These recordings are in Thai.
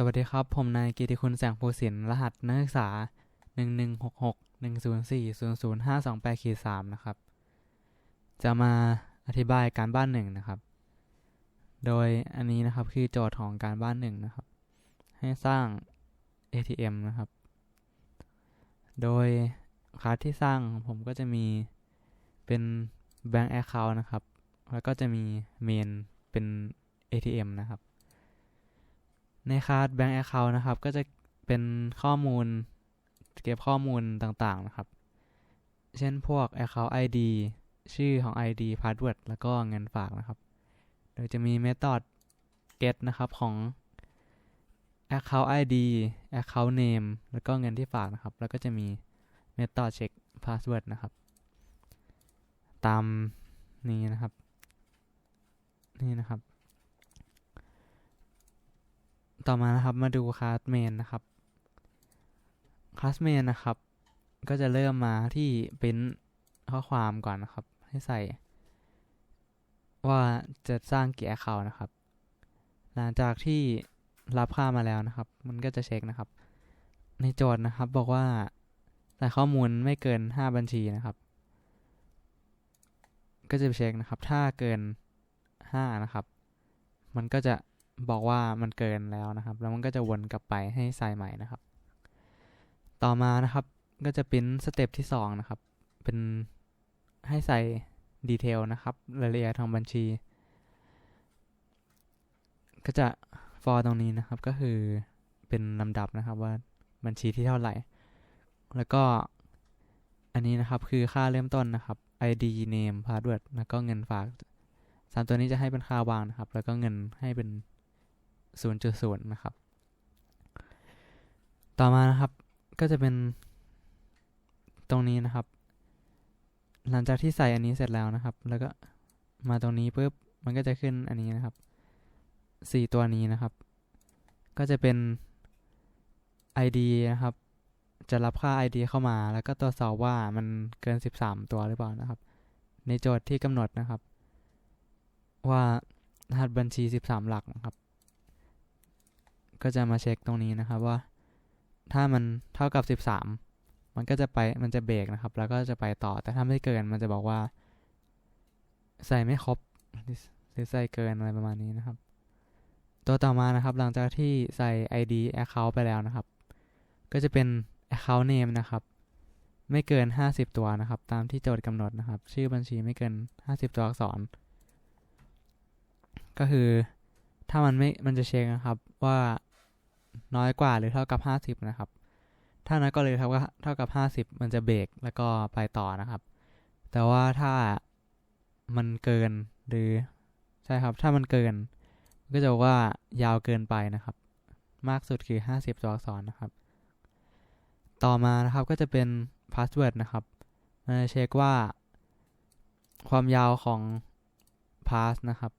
สวัสดีครับ ผมนายกิติคุณแสงภูสินรหัสนักศึกษา 116610400528ขีด3นะครับ จะมาอธิบายการบ้านหนึ่งนะครับ โดยอันนี้นะครับคือโจทย์ของการบ้านหนึ่งนะครับ ให้สร้าง ATM นะครับ โดยคลาสที่สร้างของผมก็จะมีเป็น Bank Account นะครับ แล้วก็จะมี Main เป็น ATM นะครับ ในคลาส Bank Account นะครับ ก็จะเป็นข้อมูลเก็บข้อมูลต่างๆนะครับ เช่นพวก Account ID ชื่อของ ID Password แล้วก็เงินฝากนะครับ โดยจะมี Method get นะครับของ Account ID Account Name แล้วก็เงินที่ฝากนะครับ แล้วก็จะมี Method check password นะครับ ตามนี้นะครับ นี่นะครับ ต่อมานะครับมาดูคลาสเมนนะครับคลาสเมนนะครับ ก็จะเริ่มมาที่เป็นข้อความก่อนนะครับ ให้ใส่ ว่าจะสร้างกี่ account นะครับ หลังจากที่รับค่ามาแล้วนะครับ มันก็จะเช็คนะครับ ในโจทย์นะครับบอกว่าใส่ข้อมูลไม่เกิน 5 บัญชีนะครับ ก็จะเช็คนะครับ ถ้าเกิน 5 นะครับ มันก็จะ บอกว่ามันเกินแล้วนะครับ แล้วมันก็จะวนกลับไปให้ใส่ใหม่นะครับ ต่อมานะครับก็จะเป็นสเต็ปที่2นะครับ เป็นให้ใส่ดีเทลนะครับรายละเอียดทางบัญชี ก็จะ for ตรงนี้นะครับก็คือเป็นลำดับนะครับว่าบัญชีที่เท่าไหร่ แล้วก็อันนี้นะครับคือค่าเริ่มต้นนะครับ ID name password แล้วก็เงินฝากสามตัวนี้จะให้เป็นค่าวางนะครับ แล้วก็เงินให้เป็น 0.0 นะครับ ต่อมานะครับก็จะเป็นตรงนี้นะครับ หลังจากที่ใส่อันนี้เสร็จแล้วนะครับ แล้วก็มาตรงนี้ปุ๊บมันก็จะขึ้นอันนี้นะครับสี่ตัวนี้นะครับ ก็จะเป็น ID นะครับ จะรับค่า ID เข้ามา แล้วก็ตรวจสอบว่ามันเกิน 13 ตัวหรือเปล่านะครับ ในโจทย์ที่กำหนดนะครับ ว่ารหัสบัญชี 13 หลักนะครับ ก็จะมาเช็คตรงนี้นะครับว่า ถ้ามันเท่ากับ 13 มันก็จะไปมันจะเบรกนะครับ แล้วก็จะไปต่อแต่ถ้าไม่เกินมันจะบอกว่า ใส่ไม่ครบหรือใส่เกินอะไรประมาณนี้นะครับ ตัวต่อมานะครับ หลังจากที่ใส่ ID account ไปแล้วนะครับ ก็จะเป็น account name นะครับ ไม่เกิน 50 ตัวนะครับ ตามที่โจทย์กำหนดนะครับ ชื่อบัญชีไม่เกิน 50 ตัวอักษร ก็คือถ้ามันไม่ มันจะเช็คนะครับว่า น้อยกว่าหรือเท่ากับ 50 นะครับ ถ้าน้อยกว่าหรือเท่ากับเท่ากับ 50 มันจะเบรกแล้วก็ไปต่อนะครับ แต่ว่าถ้ามันเกินหรือใช่ครับ ถ้ามันเกิน ก็จะบอกว่ายาวเกินไปนะครับ มากสุดคือ 50 ตัวอักษรนะครับ ต่อมานะครับก็จะเป็น password นะครับมันจะเช็คว่า ความยาวของ pass นะครับ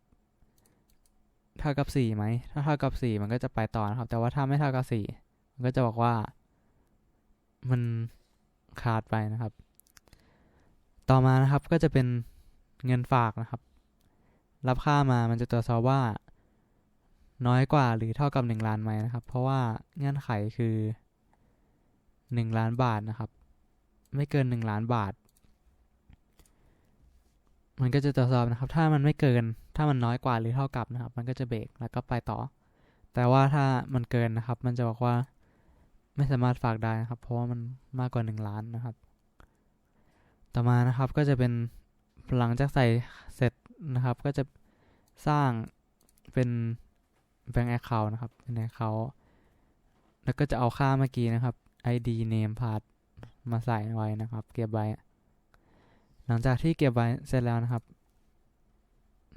เท่ากับ4ไหม ถ้าเท่ากับ 4 มันก็จะไปต่อนะครับ แต่ว่าถ้าไม่เท่ากับ 4 มันก็จะบอกว่า มันขาดไปนะครับ ต่อมานะครับก็จะเป็นเงินฝากนะครับ รับค่ามามันจะตรวจสอบว่า น้อยกว่าหรือเท่ากับ 1 ล้านไหมนะครับ เพราะว่าเงื่อนไขคือ 1 ล้านบาทนะครับ ไม่เกิน 1 ล้านบาท มันก็จะตรวจสอบนะครับ ถ้ามันไม่เกิน ถ้ามันน้อยกว่าหรือเท่ากับนะครับ มันก็จะเบรกแล้วก็ไปต่อ แต่ว่าถ้ามันเกินนะครับ มันจะบอกว่าไม่สามารถฝากได้นะครับ เพราะว่ามันมากกว่า 1 ล้านนะครับ ต่อมานะครับก็จะเป็นหลังจากใส่เสร็จนะครับ ก็จะสร้างเป็น Bank Account นะครับเป็น Account แล้วก็จะเอาค่าเมื่อกี้นะครับ ID name pass มาใส่ไว้นะครับ เก็บไว้ หลังจากที่เก็บไว้เสร็จแล้วนะครับ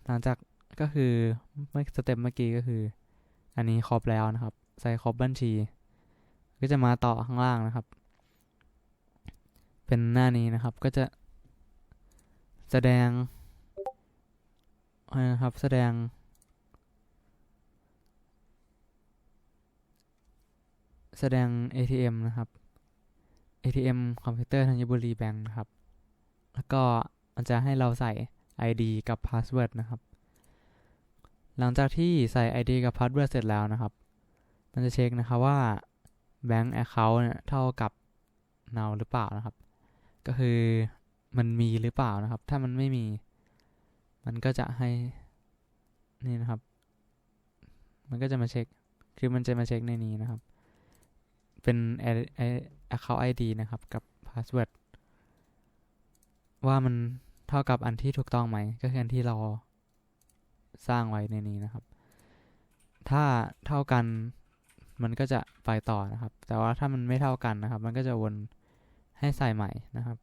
หลังจากก็คือเมื่อสเต็ปเมื่อกี้ก็คือ อันนี้ครบแล้วนะครับ ใส่ครบบัญชี ก็จะมาต่อข้างล่างนะครับ เป็นหน้านี้นะครับก็จะแสดงนะครับแสดง แสดง ATM นะครับ ATM คอมพิวเตอร์ธัญบุรีแบงค์นะครับ แล้วก็มันจะให้เราใส่ ID กับ Password นะครับ หลังจากที่ใส่ ID กับ Password เสร็จแล้วนะครับ มันจะเช็คนะครับว่า bank account เนี่ยเท่ากับ null หรือเปล่านะครับ ก็คือมันมีหรือเปล่านะครับ ถ้ามันไม่มี มันก็จะให้นี่นะครับ มันก็จะมาเช็ค คือมันจะมาเช็คในนี้นะครับ เป็น account ID นะครับกับ password ว่ามัน ท่ากับอันที่ถูกต้องไหม ก็คืออันที่เราสร้างไว้ในนี้นะครับ ถ้าเท่ากันมันก็จะไปต่อนะครับ แต่ว่าถ้ามันไม่เท่ากันนะครับ มันก็จะวนให้ใส่ใหม่นะครับ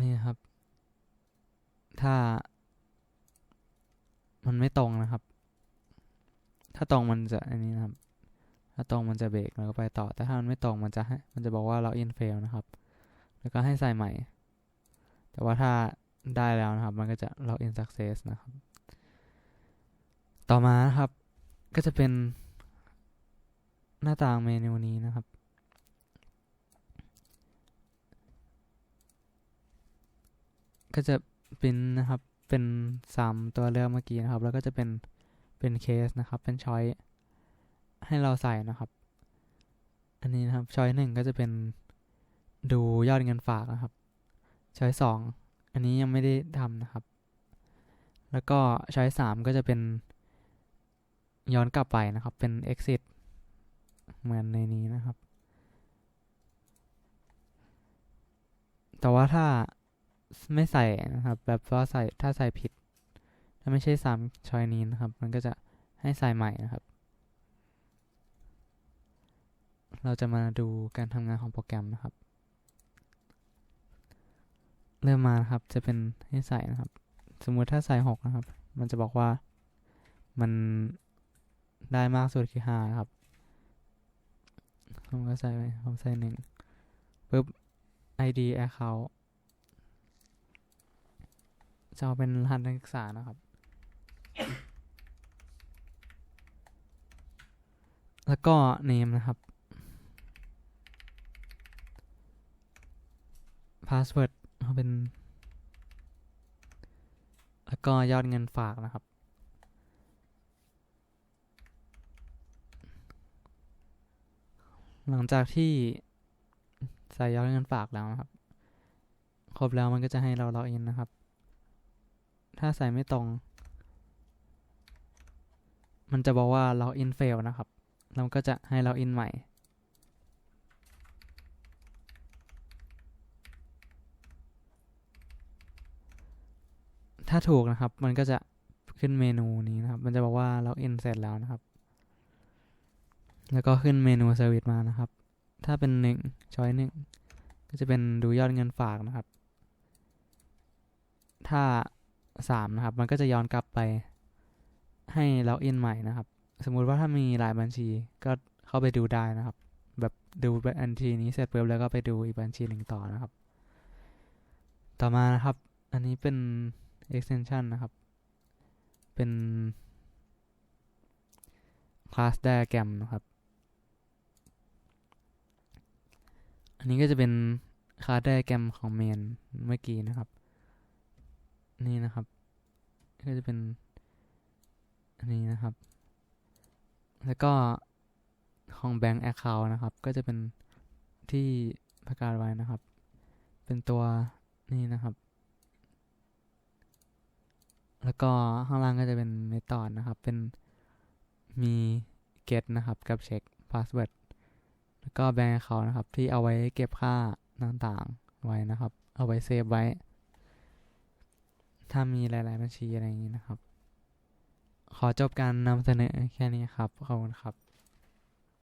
นี่ครับ ถ้ามันไม่ตรงนะครับ ถ้าตรงมันจะอันนี้นะครับ ถ้าตรงมันจะเบรกแล้วก็ไปต่อ แต่ถ้ามันไม่ตรงมันจะให้มันจะบอกว่า login fail นะครับ แล้วก็ให้ใส่ใหม่ แต่ว่าถ้าได้แล้วนะครับ มันก็จะ login success นะครับ ต่อมานะครับ ก็จะเป็นหน้าต่างเมนูนี้นะครับ ก็จะเป็นนะครับ เป็นสามตัวเลือกเมื่อกี้นะครับ แล้วก็จะเป็น เป็นเคสนะครับ เป็นช้อยให้เราใส่นะครับ อันนี้นะครับช้อยหนึ่งก็จะเป็นดูยอดเงินฝากนะครับ ช้อยสองอันนี้ยังไม่ได้ทำนะครับ แล้วก็ช้อยสามก็จะเป็นย้อนกลับไปนะครับ เป็น exit เหมือนในนี้นะครับ แต่ว่าถ้าไม่ใส่นะครับ แบบว่าใส่ถ้าใส่ผิด ถ้าไม่ใช่สามช้อยนี้นะครับ มันก็จะให้ใส่ใหม่นะครับ เราจะมาดูการทำงานของโปรแกรมนะครับ เริ่มมาครับ จะเป็นให้ใส่นะครับ สมมุติถ้าใส่หกนะครับ มันจะบอกว่ามันได้มากสุดคือห้าครับผมก็ใส่ไปผมใส่หนึ่งปุ๊บ ID account จะเอาเป็นรหัสนักศึกษานะครับ แล้วก็ name นะครับ password เป็น แล้วก็ยอดเงินฝากนะครับ หลังจากที่ใส่ยอดเงินฝากแล้วนะครับ ครบแล้วมันก็จะให้เราล็อกอินนะครับ ถ้าใส่ไม่ตรง มันจะบอกว่าล็อกอินเฟลนะครับแล้วก็จะให้ล็อกอินใหม่ ถ้าถูกนะครับ มันก็จะขึ้นเมนูนี้นะครับ มันจะบอกว่าล็อกอินเสร็จแล้วนะครับ แล้วก็ขึ้นเมนูเซอร์วิสมานะครับ ถ้าเป็นหนึ่งช้อยหนึ่งก็จะเป็นดูยอดเงินฝากนะครับ ถ้าสามนะครับ มันก็จะย้อนกลับไป ให้ล็อกอินใหม่นะครับ สมมุติว่าถ้ามีหลายบัญชีก็เข้าไปดูได้นะครับ แบบดูบัญชีนี้เสร็จปุ๊บแล้วก็ไปดูอีกบัญชีหนึ่งต่อนะครับ ต่อมานะครับ อันนี้เป็น extension นะครับ เป็น class diagram นะครับ อันนี้ก็จะเป็น class diagram ของ main เมื่อกี้นะครับ นี่นะครับ ก็จะเป็น อันนี้นะครับ แล้วก็ของ bank account นะครับ ก็จะเป็นที่ประกาศไว้นะครับ เป็นตัวนี่นะครับ แล้วก็ข้างล่างก็จะเป็นเมธอดนะครับ เป็นมี get นะครับกับ check password แล้วก็ bank account นะครับ ที่เอาไว้เก็บค่าต่างๆไว้นะครับ เอาไว้เซฟไว้ ถ้ามีหลาย ๆ บัญชีอะไรอย่างนี้นะครับ ขอจบการนำเสนอแค่นี้ครับ ขอบคุณครับ